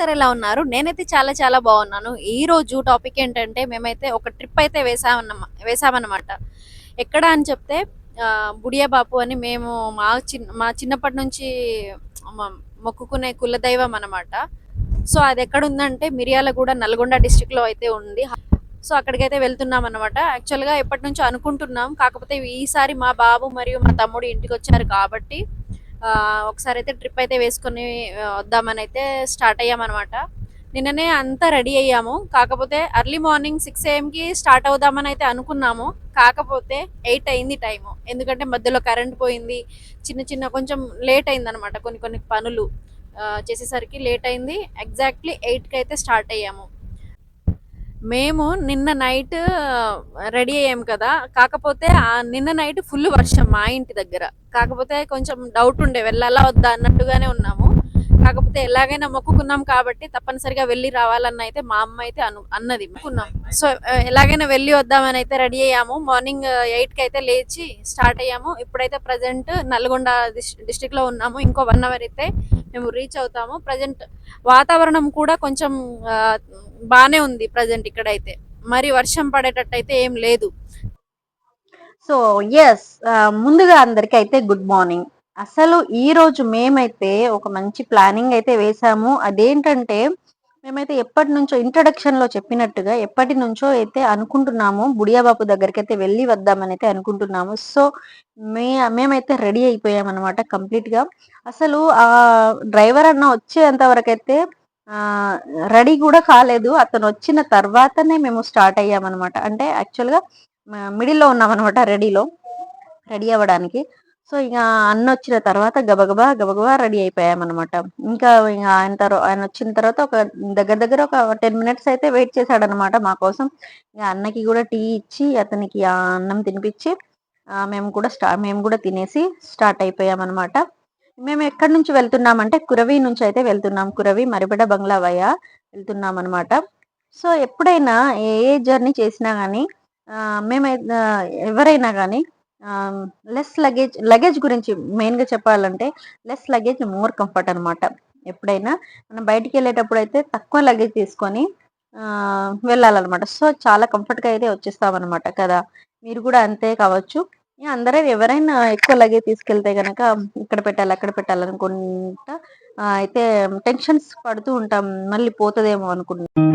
అందరు ఎలా ఉన్నారు? నేనైతే చాలా చాలా బాగున్నాను. ఈ రోజు టాపిక్ ఏంటంటే మేమైతే ఒక ట్రిప్ అయితే వేసామన్నమా వేసామన్నమాట. ఎక్కడ అని చెప్తే బుడియా బాపు అని మేము మా చిన్న మా చిన్నప్పటి నుంచి మొక్కుకునే కులదైవం అన్నమాట. సో అది ఎక్కడ ఉందంటే మిర్యాలగూడ నల్గొండ డిస్టిక్లో అయితే ఉంది. సో అక్కడికైతే వెళ్తున్నాం అనమాట యాక్చువల్గా ఎప్పటి నుంచో అనుకుంటున్నాం. కాకపోతే ఈసారి మా బాబు మరియు మా తమ్ముడు ఇంటికి వచ్చారు కాబట్టి ఒకసారి అయితే ట్రిప్ అయితే వేసుకొని వద్దామని అయితే స్టార్ట్ అయ్యామన్నమాట. నిన్ననే అంతా రెడీ అయ్యాము. కాకపోతే ఎర్లీ మార్నింగ్ సిక్స్కి స్టార్ట్ అవుదామని అయితే అనుకున్నాము. కాకపోతే ఎయిట్ అయింది టైము. ఎందుకంటే మధ్యలో కరెంట్ పోయింది. చిన్న చిన్న కొంచెం లేట్ అయింది అనమాట కొన్ని కొన్ని పనులు. చేసేసరికి లేట్ అయింది. ఎగ్జాక్ట్లీ ఎయిట్కి అయితే స్టార్ట్ అయ్యాము. మేము నిన్న నైట్ రెడీ అయ్యాం కదా. కాకపోతే ఆ నిన్న నైట్ ఫుల్ వర్షం మా ఇంటి దగ్గర. కాకపోతే కొంచెం డౌట్ ఉండే వెళ్ళాలా వద్దా అన్నట్టుగానే ఉన్నాము. కాకపోతే ఎలాగైనా మొక్కుకున్నాం కాబట్టి తప్పనిసరిగా వెళ్ళి రావాలన్న అయితే మా అమ్మ అయితే అను అన్నది. మొక్కున్నాం సో ఎలాగైనా వెళ్ళి వద్దామని అయితే రెడీ అయ్యాము. మార్నింగ్ ఎయిట్కి అయితే లేచి స్టార్ట్ అయ్యాము. ఇప్పుడైతే ప్రజెంట్ నల్గొండ డిస్టిక్లో ఉన్నాము. ఇంకో వన్ అవర్ అయితే మేము రీచ్ అవుతాము. ప్రజెంట్ వాతావరణం కూడా కొంచెం బాగానే ఉంది ప్రజెంట్ ఇక్కడైతే. మరి వర్షం పడేటట్టు అయితే ఏం లేదు. సో ఎస్ ముందుగా అందరికి అయితే గుడ్ మార్నింగ్ అసలు ఈ రోజు మేమైతే ఒక మంచి ప్లానింగ్ అయితే వేసాము. అదేంటంటే మేమైతే ఎప్పటి నుంచో ఇంట్రడక్షన్లో చెప్పినట్టుగా ఎప్పటి నుంచో అయితే అనుకుంటున్నాము బుడియాబాబు దగ్గరికి అయితే వెళ్ళి వద్దామని అయితే అనుకుంటున్నాము. సో మే మేమైతే రెడీ అయిపోయాం అనమాట కంప్లీట్గా. అసలు ఆ డ్రైవర్ అన్న వచ్చేంత వరకు అయితే రెడీ కూడా కాలేదు. అతను వచ్చిన తర్వాతనే మేము స్టార్ట్ అయ్యామన్నమాట. అంటే యాక్చువల్గా మిడిల్లో ఉన్నాం అనమాట రెడీలో రెడీ అవ్వడానికి. సో ఇక అన్న వచ్చిన తర్వాత గబగబా గబగబా రెడీ అయిపోయామన్నమాట. ఇంకా ఇంకా ఆయన తర్వాత ఆయన వచ్చిన తర్వాత ఒక దగ్గర దగ్గర ఒక టెన్ మినిట్స్ అయితే వెయిట్ చేశాడనమాట మా కోసం. ఇక అన్నకి కూడా టీ ఇచ్చి అతనికి ఆ అన్నం తినిపించి మేము కూడా స్టా మేము కూడా తినేసి స్టార్ట్ అయిపోయామన్నమాట. మేము ఎక్కడి నుంచి వెళ్తున్నామంటే కురవి నుంచి అయితే వెళ్తున్నాం. కురవి మరిబడ బంగ్లా వయ వెళ్తున్నాం అనమాట సో ఎప్పుడైనా ఏ ఏ జర్నీ చేసినా కానీ మేము ఎవరైనా కానీ లెస్ లగేజ్ లగేజ్ గురించి మెయిన్గా చెప్పాలంటే లెస్ లగేజ్ మోర్ కంఫర్ట్ అనమాట ఎప్పుడైనా మనం బయటికి వెళ్ళేటప్పుడు అయితే తక్కువ లగేజ్ తీసుకొని వెళ్ళాలన్నమాట. సో చాలా కంఫర్ట్గా అయితే వచ్చేస్తాం అనమాట కదా. మీరు కూడా అంతే కావచ్చు. అందరూ ఎవరైనా ఎక్కువ లగేజ్ తీసుకెళ్తే గనక ఇక్కడ పెట్టాలి అక్కడ పెట్టాలనుకుంటా అయితే టెన్షన్స్ పడుతూ ఉంటాం మళ్ళీ పోతుందేమో అనుకుంటున్నాం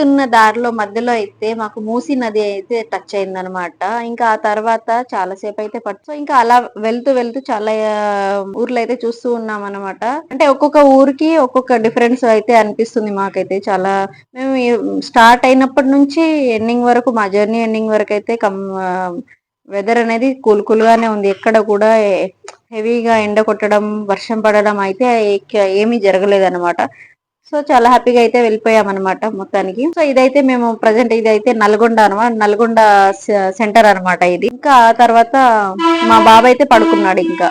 వెళ్తున్న దారిలో మధ్యలో అయితే మాకు మూసి నది అయితే టచ్ అయిందనమాట ఇంకా ఆ తర్వాత చాలా సేపు అయితే పట్టు. ఇంకా అలా వెళ్తూ వెళ్తూ చాలా ఊర్లు అయితే చూస్తూ ఉన్నాం అనమాట అంటే ఒక్కొక్క ఊరికి ఒక్కొక్క డిఫరెన్స్ అయితే అనిపిస్తుంది మాకైతే చాలా. మేము స్టార్ట్ అయినప్పటి నుంచి ఎండింగ్ వరకు మా జర్నీ ఎండింగ్ వరకు అయితే కమ్ వెదర్ అనేది కూల్ కూల్ గానే ఉంది. ఎక్కడ కూడా హెవీగా ఎండ కొట్టడం వర్షం పడడం అయితే ఏమీ జరగలేదు అనమాట సో చాలా హ్యాపీగా అయితే వెళ్ళిపోయాం అనమాట మొత్తానికి. సో ఇదైతే మేము ప్రజెంట్ ఇదైతే నల్గొండ అనమాట నల్గొండ సెంటర్ అనమాట ఇది. ఇంకా తర్వాత మా బాబాయ్ అయితే పడుకున్నాడు ఇంకా.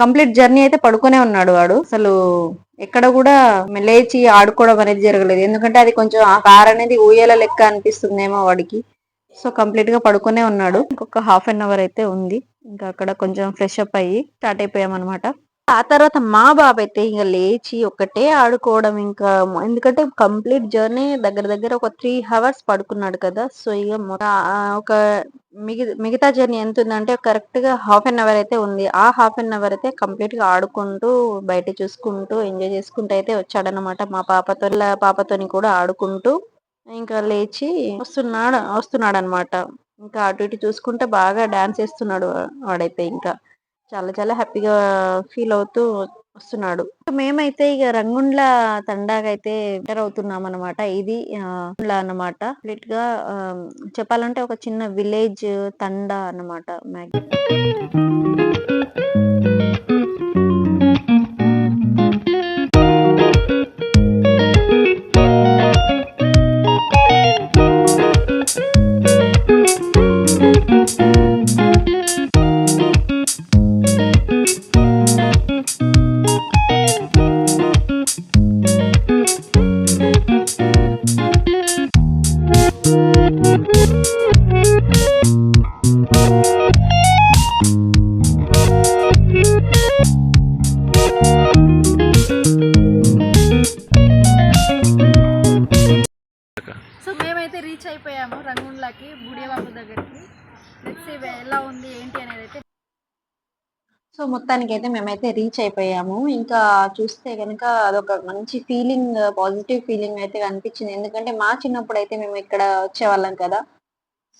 కంప్లీట్ జర్నీ అయితే పడుకునే ఉన్నాడు వాడు. అసలు ఎక్కడ కూడా లేచి ఆడుకోవడం అనేది జరగలేదు. ఎందుకంటే అది కొంచెం ఆ కార్ అనేది ఊయల లెక్క అనిపిస్తుందేమో వాడికి. సో కంప్లీట్గా పడుకునే ఉన్నాడు. ఇంకొక హాఫ్ అన్ అవర్ అయితే ఉంది. ఇంకా అక్కడ కొంచెం ఫ్రెష్ అప్ అయ్యి స్టార్ట్ అయిపోయాం అనమాట ఆ తర్వాత మా బాబు అయితే లేచి ఒకటే ఆడుకోవడం ఇంకా ఎందుకంటే కంప్లీట్ జర్నీ దగ్గర దగ్గర ఒక త్రీ హవర్స్ పడుకున్నాడు కదా సో ఇక ఒక మిగి మిగతా జర్నీ ఎంత ఉందంటే కరెక్ట్గా హాఫ్ అన్ అవర్ అయితే ఉంది. ఆ హాఫ్ అన్ అవర్ అయితే కంప్లీట్గా ఆడుకుంటూ బయట చూసుకుంటూ ఎంజాయ్ చేసుకుంటూ అయితే వచ్చాడనమాట మా పాపతో పాపతోని కూడా ఆడుకుంటూ ఇంకా లేచి వస్తున్నాడు వస్తున్నాడు అనమాట ఇంకా అటు ఇటు చూసుకుంటే బాగా డాన్స్ వేస్తున్నాడు వాడైతే ఇంకా. చాలా చాలా హ్యాపీగా ఫీల్ అవుతూ వస్తున్నాడు. మేమైతే ఇక రంగుండ్ల తండాగా ఎంటర్ అవుతున్నాం అనమాట ఇది ఆ, అన్నమాట. కంప్లీట్గా ఆ, చెప్పాలంటే ఒక చిన్న విలేజ్ తండా అన్నమాట. మ్యాక్సిమం మొత్తానికి అయితే మేమైతే రీచ్ అయిపోయాము. ఇంకా చూస్తే కనుక అదొక మంచి ఫీలింగ్ పాజిటివ్ ఫీలింగ్ అయితే కనిపించింది. ఎందుకంటే మా చిన్నప్పుడు అయితే మేము ఇక్కడ వచ్చేవాళ్ళం కదా.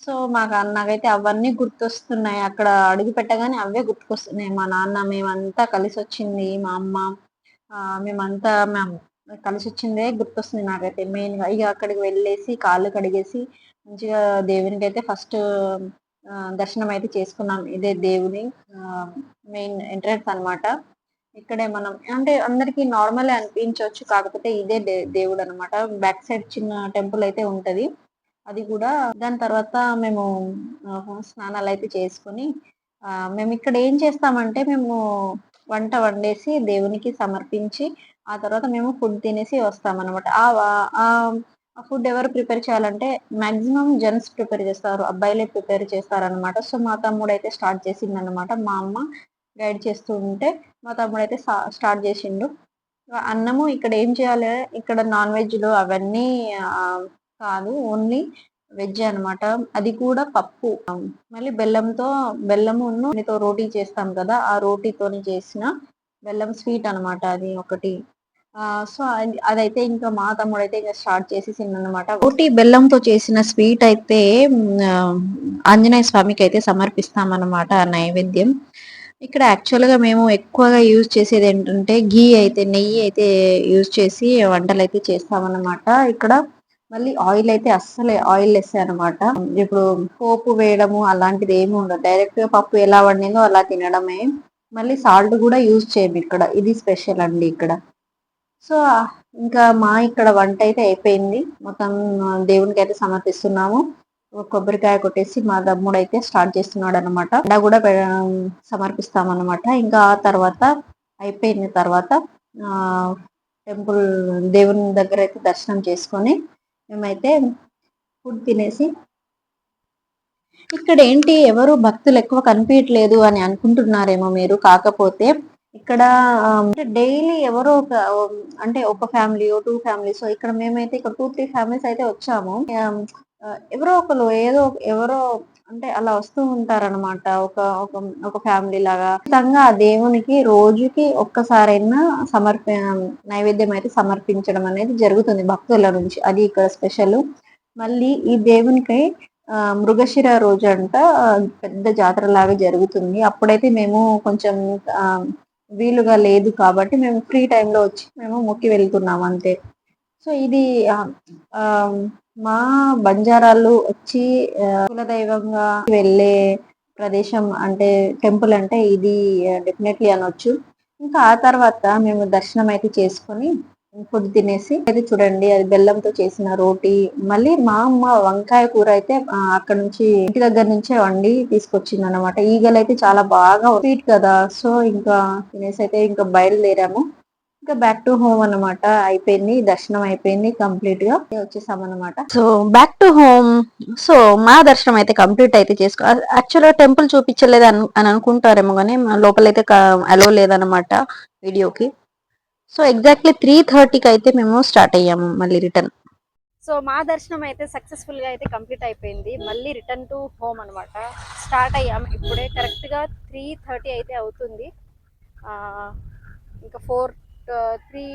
సో మాకు నాకైతే అవన్నీ గుర్తొస్తున్నాయి. అక్కడ అడుగు పెట్టగానే అవే గుర్తుకొస్తున్నాయి. మా నాన్న మేమంతా కలిసి వచ్చింది మా అమ్మ మేమంతా మేము కలిసి వచ్చిందే గుర్తొస్తుంది నాకైతే మెయిన్గా. ఇక అక్కడికి వెళ్ళేసి కాళ్ళు కడిగేసి మంచిగా దేవునికి అయితే ఫస్ట్ దర్శనం అయితే చేసుకున్నాం. ఇదే దేవుని మెయిన్ ఎంట్రన్స్ అనమాట ఇక్కడే మనం అంటే అందరికి నార్మల్ అనిపించవచ్చు కాకపోతే ఇదే దే- దేవుడు అనమాట బ్యాక్ సైడ్ చిన్న టెంపుల్ అయితే ఉంటది. అది కూడా దాని తర్వాత మేము స్నానాలు అయితే చేసుకొని మేము ఇక్కడ ఏం చేస్తామంటే మేము వంట వండేసి దేవునికి సమర్పించి ఆ తర్వాత మేము ఫుడ్ తినేసి వస్తాం అనమాట ఆ ఫుడ్ ఎవరు ప్రిపేర్ చేయాలంటే మాక్సిమం జెంట్స్ ప్రిపేర్ చేస్తారు. అబ్బాయిలే ప్రిపేర్ చేస్తారు అనమాట సో మా తమ్ముడు అయితే స్టార్ట్ చేసింది అనమాట మా అమ్మ గైడ్ చేస్తూ ఉంటే మా తమ్ముడు అయితే స్టార్ట్ చేసిండు. అన్నము ఇక్కడ ఏం చేయాలి? ఇక్కడ నాన్ వెజ్లు అవన్నీ కాదు ఓన్లీ వెజ్ అనమాట అది కూడా పప్పు. మళ్ళీ బెల్లంతో బెల్లము రోటీ చేస్తాం కదా ఆ రోటీతోని చేసిన బెల్లం స్వీట్ అనమాట అది ఒకటి. సో అది అదైతే ఇంకా మా తమ్ముడు అయితే ఇంకా స్టార్ట్ చేసేసింది అనమాట ఒకటి బెల్లంతో చేసిన స్వీట్ అయితే ఆంజనేయ స్వామికి అయితే సమర్పిస్తాం అన్నమాట నైవేద్యం. ఇక్కడ యాక్చువల్గా మేము ఎక్కువగా యూజ్ చేసేది ఏంటంటే గీ అయితే నెయ్యి అయితే యూజ్ చేసి వంటలు అయితే చేస్తామన్నమాట. ఇక్కడ మళ్ళీ ఆయిల్ అయితే అస్సలే ఆయిల్ లెస్ అనమాట ఇప్పుడు పోపు వేయడము అలాంటిది ఏమి ఉండదు. డైరెక్ట్గా పప్పు ఎలా వండిందో అలా తినడమే. మళ్ళీ సాల్ట్ కూడా యూజ్ చేయము ఇక్కడ. ఇది స్పెషల్ అండి ఇక్కడ. సో ఇంకా మా ఇక్కడ వంట అయితే అయిపోయింది. మొత్తం దేవునికి అయితే సమర్పిస్తున్నాము. ఒక కొబ్బరికాయ కొట్టేసి మా తమ్ముడు అయితే స్టార్ట్ చేస్తున్నాడు అనమాట అలా కూడా సమర్పిస్తాం అనమాట ఇంకా ఆ తర్వాత అయిపోయిన తర్వాత టెంపుల్ దేవుని దగ్గర అయితే దర్శనం చేసుకొని మేమైతే ఫుడ్ తినేసి ఇక్కడ ఏంటి ఎవరు భక్తులు ఎక్కువ కనిపించట్లేదు అని అనుకుంటున్నారేమో మీరు. కాకపోతే ఇక్కడ డైలీ ఎవరో ఒక అంటే ఒక ఫ్యామిలీ టూ ఫ్యామిలీస్ ఇక్కడ మేమైతే ఇక్కడ టూ త్రీ ఫ్యామిలీస్ అయితే వచ్చాము. ఎవరో ఒకరు ఏదో ఎవరో అంటే అలా వస్తూ ఉంటారన్నమాట. ఒక ఒక ఒక ఫ్యామిలీ లాగా. ఖచ్చితంగా ఆ దేవునికి రోజుకి ఒక్కసారైనా సమర్ప నైవేద్యం అయితే సమర్పించడం అనేది జరుగుతుంది భక్తుల నుంచి. అది ఇక్కడ స్పెషల్. మళ్ళీ ఈ దేవునికి మృగశిర రోజు అంట పెద్ద జాతర లాగా జరుగుతుంది. అప్పుడైతే మేము కొంచెం వీలుగా లేదు కాబట్టి మేము ఫ్రీ టైంలో వచ్చి మేము మొక్కి వెళ్తున్నాం అంతే. సో ఇది ఆ, మా బంజారాలు వచ్చి కులదైవంగా వెళ్ళే ప్రదేశం అంటే టెంపుల్ అంటే ఇది డెఫినెట్లీ అనొచ్చు. ఇంకా ఆ తర్వాత మేము దర్శనం అయితే చేసుకొని ఫుడ్ తినేసి అది చూడండి అది బెల్లంతో చేసిన రోటీ. మళ్ళీ మా అమ్మ వంకాయ కూర అయితే అక్కడ నుంచి ఇంటి దగ్గర నుంచే వండి తీసుకొచ్చింది అనమాట ఈగలు అయితే చాలా బాగా స్వీట్ కదా. సో ఇంకా తినేసి అయితే ఇంకా బయలుదేరాము. ఇంకా బ్యాక్ టు హోమ్ అన్నమాట. అయిపోయింది దర్శనం అయిపోయింది కంప్లీట్గా. వచ్చేసాం అనమాట so back to home so మా దర్శనం అయితే కంప్లీట్ అయితే చేసుకో యాక్చువల్గా టెంపుల్ చూపించలేదు అని అనుకుంటారేమో కానీ లోపలైతే అలో లేదనమాట వీడియోకి సో ఎగ్జాక్ట్లీ త్రీ థర్టీకి అయితే మేము స్టార్ట్ అయ్యాము మళ్ళీ రిటర్న్. సో మా దర్శనం అయితే సక్సెస్ఫుల్గా అయితే కంప్లీట్ అయిపోయింది. మళ్ళీ రిటర్న్ టు హోమ్ అనమాట స్టార్ట్ అయ్యాం ఇప్పుడే. కరెక్ట్గా త్రీ థర్టీ అయితే అవుతుంది. ఇంకా four three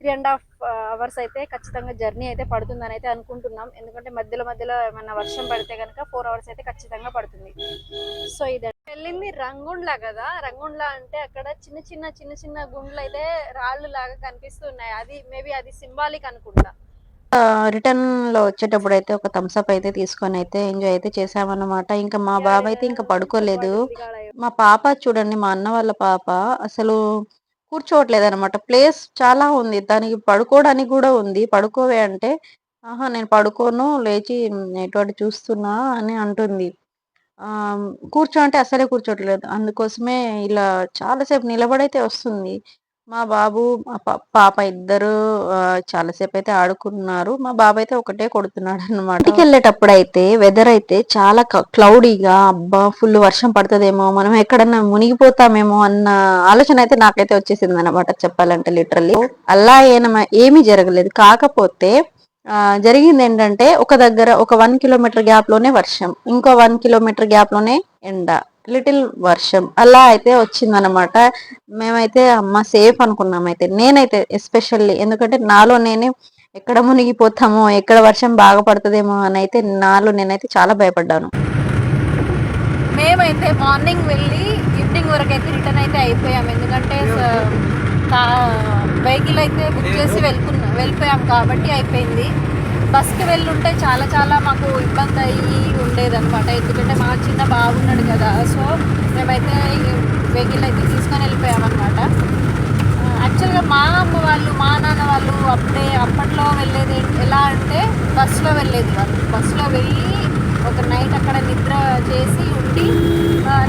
three and half hours అయితే ఖచ్చితంగా జర్నీ అయితే పడుతుందని అయితే అనుకుంటున్నాం. ఎందుకంటే మధ్యలో మధ్యలో ఏమైనా వర్షం పడితే కనుక ఫోర్ అవర్స్ అయితే ఖచ్చితంగా పడుతుంది. సో ఇది వెళ్ళింది రంగుండ్ల కదా. రంగుండ్ల అంటే అక్కడ చిన్న చిన్న చిన్న చిన్న గుండ్లు అయితే రాళ్ళు లాగా కనిపిస్తున్నాయి. అది మేబీ అది సింబాలిక్ అనుకుంటా. రిటర్న్లో వచ్చేటప్పుడు అయితే ఒక థమ్స్ అప్ అయితే తీసుకొని అయితే ఎంజాయ్ అయితే చేసామన్నమాట. ఇంకా మా బాబు అయితే ఇంకా పడుకోలేదు. మా పాప చూడండి మా అన్న వాళ్ళ పాప అసలు కూర్చోవట్లేదు అనమాట ప్లేస్ చాలా ఉంది. దానికి పడుకోవడానికి కూడా ఉంది. పడుకోవే అంటే ఆహా నేను పడుకోను లేచి ఎటువంటి చూస్తున్నా అని అంటుంది. ఆ కూర్చో అంటే అసలే కూర్చోట్లేదు అందుకోసమే ఇలా చాలాసేపు నిలబడైతే వస్తుంది. మా బాబు పాప ఇద్దరు చాలాసేపు అయితే ఆడుకున్నారు. మా బాబు అయితే ఒకటే కొడుతున్నాడు అనమాట వెళ్ళేటప్పుడు అయితే వెదర్ అయితే చాలా క్లౌడీగా అబ్బా ఫుల్ వర్షం పడుతుందేమో మనం ఎక్కడన్నా మునిగిపోతామేమో అన్న ఆలోచన అయితే నాకైతే వచ్చేసింది అనమాట చెప్పాలంటే లిటరల్లీ. అలా ఏనమ ఏమీ జరగలేదు. కాకపోతే జరిగింది ఏంటంటే ఒక దగ్గర ఒక వన్ కిలోమీటర్ గ్యాప్లోనే వర్షం ఇంకో వన్ కిలోమీటర్ గ్యాప్లోనే ఎండ లిటిల్ వర్షం. అలా అయితే వచ్చిందనమాట మేమైతే అమ్మ సేఫ్ అనుకున్నాం అయితే. నేనైతే ఎస్పెషల్లీ ఎందుకంటే నాలో నేనే ఎక్కడ మునిగిపోతామో ఎక్కడ వర్షం బాగా పడుతుందేమో అని అయితే నాలో నేనైతే చాలా భయపడ్డాను. మేమైతే మార్నింగ్ వెళ్ళి ఈవినింగ్ వరకు అయితే రిటర్న్ అయితే అయిపోయాం. ఎందుకంటే వెహికల్ అయితే బుక్ చేసి వెళ్ళుకున్నా వెళ్ళిపోయాం కాబట్టి అయిపోయింది. బస్కి వెళ్ళుంటే చాలా చాలా మాకు ఇబ్బంది అయ్యి ఉండేదన్నమాట. ఎందుకంటే మా చిన్న బాగున్నాడు కదా సో మేమైతే వెహికల్ అయితే తీసుకొని వెళ్ళిపోయామన్నమాట. యాక్చువల్గా మా అమ్మ వాళ్ళు మా నాన్న వాళ్ళు అప్పుడే అప్పట్లో వెళ్ళేది ఎలా అంటే బస్సులో వెళ్ళేది వాళ్ళు బస్సులో వెళ్ళి ఒక నైట్ అక్కడ నిద్ర చేసి ఉండి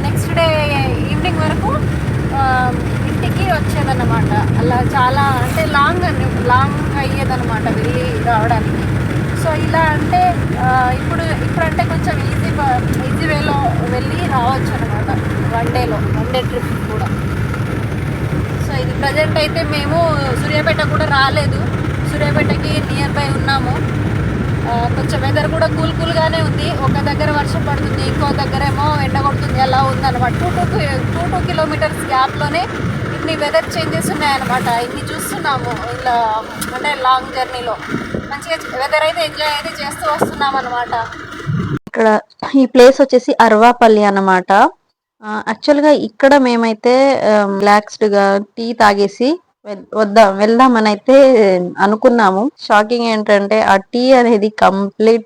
నెక్స్ట్ డే ఈవినింగ్ వరకు ఇంటికి వచ్చేదన్నమాట. అలా చాలా అంటే లాంగ్ అని లాంగ్ అయ్యేదన్నమాట వెళ్ళి రావడానికి. సో ఇలా అంటే ఇప్పుడు ఇప్పుడంటే కొంచెం ఈజీ ఈజీ వేలో వెళ్ళి రావచ్చు అనమాట వన్ డేలో వన్ డే ట్రిప్ కూడా. సో ఇది ప్రజెంట్ అయితే మేము సూర్యాపేట కూడా రాలేదు. సూర్యాపేటకి నియర్ బై ఉన్నాము. కొంచెం వెదర్ కూడా కూల్ కూల్గానే ఉంది. ఒక దగ్గర వర్షం పడుతుంది ఇంకో దగ్గరేమో ఎండ కొడుతుంది అలా ఉందన్నమాట. Two two two two kilometres గ్యాప్లోనే ఇన్ని వెదర్ చేంజెస్ ఉన్నాయన్నమాట ఇన్ని చూస్తున్నాము. ఇలా అంటే లాంగ్ జర్నీలో మంచిగా వెదర్ అయితే ఎంజాయ్ అయితే చేస్తూ వస్తున్నాం అనమాట ఇక్కడ ఈ ప్లేస్ వచ్చేసి అర్వాపల్లి అనమాట యాక్చువల్గా ఇక్కడ మేమైతే um, రిలాక్స్డ్గా టీ తాగేసి వె- వద్దాం వెళ్దామని అయితే అనుకున్నాము. షాకింగ్ ఏంటంటే ఆ టీ అనేది కంప్లీట్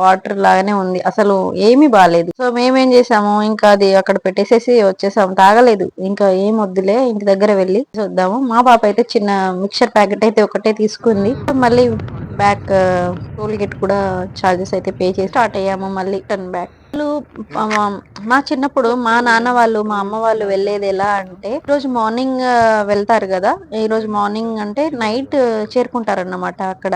వాటర్ లాగానే ఉంది. అసలు ఏమీ బాగాలేదు సో మేమేం చేసాము ఇంకా అది అక్కడ పెట్టేసేసి వచ్చేసాము. తాగలేదు. ఇంకా ఏం వద్దులే ఇంటి దగ్గర వెళ్ళి చూద్దాము. మా పాప అయితే చిన్న మిక్చర్ ప్యాకెట్ అయితే ఒకటే తీసుకుంది. మళ్ళీ బ్యాక్ టోల్ గేట్ కూడా చార్జెస్ అయితే పే చేసి స్టార్ట్ అయ్యాము. మళ్ళీ టర్న్ బ్యాక్ మా చిన్నప్పుడు మా నాన్న వాళ్ళు మా అమ్మ వాళ్ళు వెళ్ళేది ఎలా అంటే రోజు మార్నింగ్ వెళ్తారు కదా ఈ రోజు మార్నింగ్ అంటే నైట్ చేరుకుంటారన్నమాట అక్కడ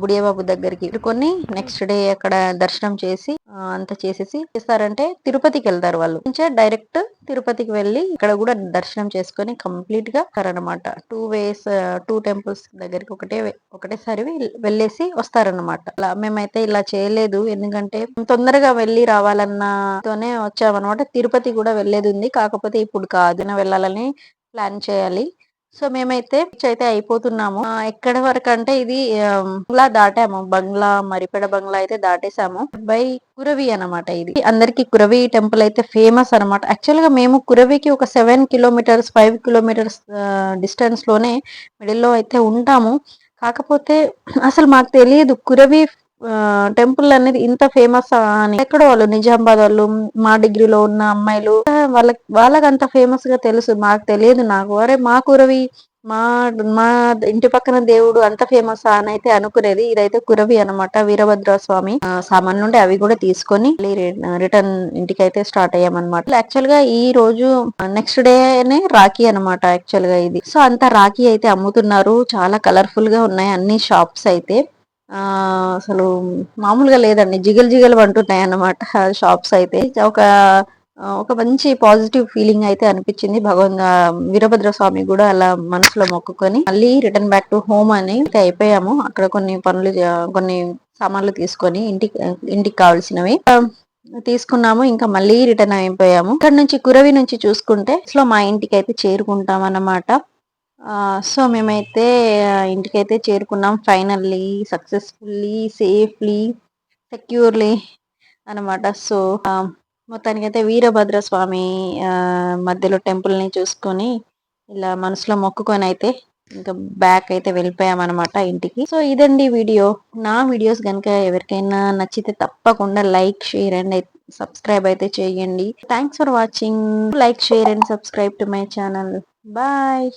బుడియబాబు దగ్గరికి. కొన్ని నెక్స్ట్ డే అక్కడ దర్శనం చేసి అంతా చేసేసి చేస్తారంటే తిరుపతికి వెళ్తారు వాళ్ళు. నుంచే డైరెక్ట్ తిరుపతికి వెళ్ళి ఇక్కడ కూడా దర్శనం చేసుకొని కంప్లీట్గా అనమాట టూ వేస్ టూ టెంపుల్స్ దగ్గరికి ఒకటే ఒకటేసారి వెళ్ళేసి వస్తారన్నమాట. అలా మేమైతే ఇలా చేయలేదు. ఎందుకంటే తొందరగా వెళ్ళి రావాలన్నతోనే వచ్చామన్నమాట. తిరుపతి కూడా వెళ్ళేది ఉంది. కాకపోతే ఇప్పుడు కాదు. వెళ్ళాలని ప్లాన్ చేయాలి. సో మేమైతే రీచ్ అయితే అయిపోతున్నాము. ఎక్కడ వరకు అంటే ఇది బంగ్లా దాటాము. బంగ్లా మరిపెడ బంగ్లా అయితే దాటేసాము బై కురవి అన్నమాట ఇది. అందరికి కురవి టెంపుల్ అయితే ఫేమస్ అన్నమాట. యాక్చువల్గా మేము కురవికి ఒక సెవెన్ కిలోమీటర్స్ ఫైవ్ కిలోమీటర్స్ డిస్టెన్స్లోనే మిడిల్లో అయితే ఉంటాము. కాకపోతే అసలు మాకు తెలియదు కురవి టెంపుల్ అనేది ఇంత ఫేమస్ అని. ఎక్కడ వాళ్ళు నిజామాబాద్ వాళ్ళు మా డిగ్రీలో ఉన్న అమ్మాయిలు వాళ్ళకి వాళ్ళకి అంత ఫేమస్గా తెలుసు. మాకు తెలియదు నాకు. అరే మా కురవి మా మా ఇంటి పక్కన దేవుడు అంత ఫేమస్ అని అయితే అనుకునేది. ఇదైతే కురవి అన్నమాట వీరభద్ర స్వామి సామాన్ సామాన్లు ఉంటే అవి కూడా తీసుకొని రిటర్న్ ఇంటికి అయితే స్టార్ట్ అయ్యామన్నమాట. యాక్చువల్గా ఈ రోజు నెక్స్ట్ డేనే రాఖీ అన్నమాట యాక్చువల్గా ఇది. సో అంత రాఖీ అయితే అమ్ముతున్నారు. చాలా కలర్ఫుల్గా ఉన్నాయి అన్ని షాప్స్ అయితే. అసలు మామూలుగా లేదండి. జిగలు జిగలు అంటున్నాయి అన్నమాట షాప్స్ అయితే. ఒక ఒక మంచి పాజిటివ్ ఫీలింగ్ అయితే అనిపించింది. భగవన్ వీరభద్ర స్వామి కూడా అలా మనసులో మొక్కుకొని మళ్ళీ రిటర్న్ బ్యాక్ టు హోమ్ అని అయితే అయిపోయాము. అక్కడ కొన్ని పనులు కొన్ని సామాన్లు తీసుకొని ఇంటికి ఇంటికి కావాల్సినవి తీసుకున్నాము. ఇంకా మళ్ళీ రిటర్న్ అయిపోయాము. ఇక్కడ నుంచి కురవి నుంచి చూసుకుంటే లో మా ఇంటికి అయితే చేరుకుంటాం అన్నమాట సో మేమైతే ఇంటికైతే చేరుకున్నాం ఫైనల్లీ సక్సెస్ఫుల్లీ సేఫ్లీ సెక్యూర్లీ అన్నమాట. సో మొత్తానికైతే వీరభద్ర స్వామి మధ్యలో టెంపుల్ని చూసుకొని ఇలా మనసులో మొక్కుకొని అయితే ఇంకా బ్యాక్ అయితే వెళ్ళిపోయామన్నమాట ఇంటికి. సో ఇదండి వీడియో. నా వీడియోస్ కనుక ఎవరికైనా నచ్చితే తప్పకుండా లైక్ షేర్ అండ్ సబ్స్క్రైబ్ అయితే చేయండి. Thanks for watching like share and subscribe to my channel bye